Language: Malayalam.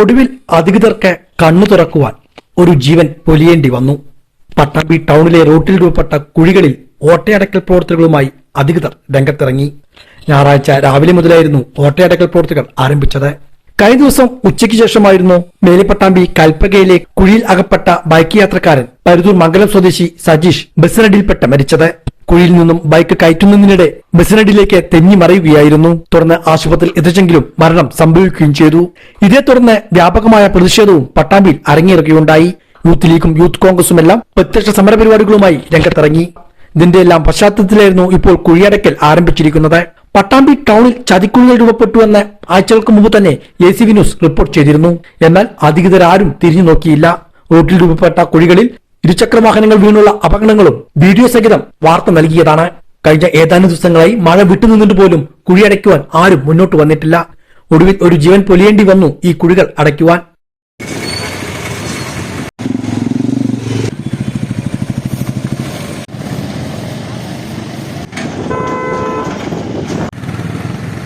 ഒടുവിൽ അധികൃതർക്ക് കണ്ണു തുറക്കുവാൻ ഒരു ജീവൻ പൊലിയേണ്ടി വന്നു. പട്ടാമ്പി ടൗണിലെ റോട്ടിൽ രൂപപ്പെട്ട കുഴികളിൽ ഓട്ടയടക്കൽ പ്രവർത്തനങ്ങളുമായി അധികൃതർ രംഗത്തിറങ്ങി. ഞായറാഴ്ച രാവിലെ മുതലായിരുന്നു ഓട്ടയടക്കൽ പ്രവർത്തികൾ ആരംഭിച്ചത്. കഴിഞ്ഞ ദിവസം ഉച്ചയ്ക്ക് ശേഷമായിരുന്നു മേലിപ്പട്ടാമ്പി കൽപ്പകയിലെ കുഴിയിൽ അകപ്പെട്ട ബൈക്ക് യാത്രക്കാരൻ പരുതൂർ മംഗലം സ്വദേശി സജീഷ് ബസ്സിനടിയിൽപ്പെട്ട് മരിച്ചത്. കുഴിയിൽ നിന്നും ബൈക്ക് കയറ്റുന്നതിനിടെ ബസ്സിനടിയിലേക്ക് തെന്നി മറിയുകയായിരുന്നു. തുടർന്ന് ആശുപത്രിയിൽ എത്തിച്ചെങ്കിലും മരണം സംഭവിക്കുകയും ചെയ്തു. ഇതേ തുടർന്ന് വ്യാപകമായ പ്രതിഷേധവും പട്ടാമ്പിയിൽ അരങ്ങേറുകയുണ്ടായി. യൂത്ത് ലീഗും യൂത്ത് കോൺഗ്രസും എല്ലാം പ്രത്യക്ഷ സമരപരിപാടികളുമായി രംഗത്തിറങ്ങി. ഇതിന്റെ എല്ലാം പശ്ചാത്തലത്തിലായിരുന്നു ഇപ്പോൾ കുഴിയടക്കൽ ആരംഭിച്ചിരിക്കുന്നത്. പട്ടാമ്പി ടൗണിൽ ചതിക്കുഴികൾ രൂപപ്പെട്ടുവെന്ന് ആഴ്ചകൾക്ക് മുമ്പ് തന്നെ A C V news report ചെയ്തിരുന്നു. എന്നാൽ അധികൃതരാരും തിരിഞ്ഞു നോക്കിയില്ല. റോഡിൽ രൂപപ്പെട്ട കുഴികളിൽ ഇരുചക്ര വാഹനങ്ങൾ വീണുള്ള അപകടങ്ങളും വീഡിയോ സഹിതം വാർത്ത നൽകിയതാണ്. കഴിഞ്ഞ ഏതാനും ദിവസങ്ങളായി മഴ വിട്ടുനിന്നിട്ട് പോലും കുഴിയടയ്ക്കുവാൻ ആരും മുന്നോട്ട് വന്നിട്ടില്ല. ഒടുവിൽ ഒരു ജീവൻ പൊലിയേണ്ടി വന്നു ഈ കുഴികൾ അടയ്ക്കുവാൻ.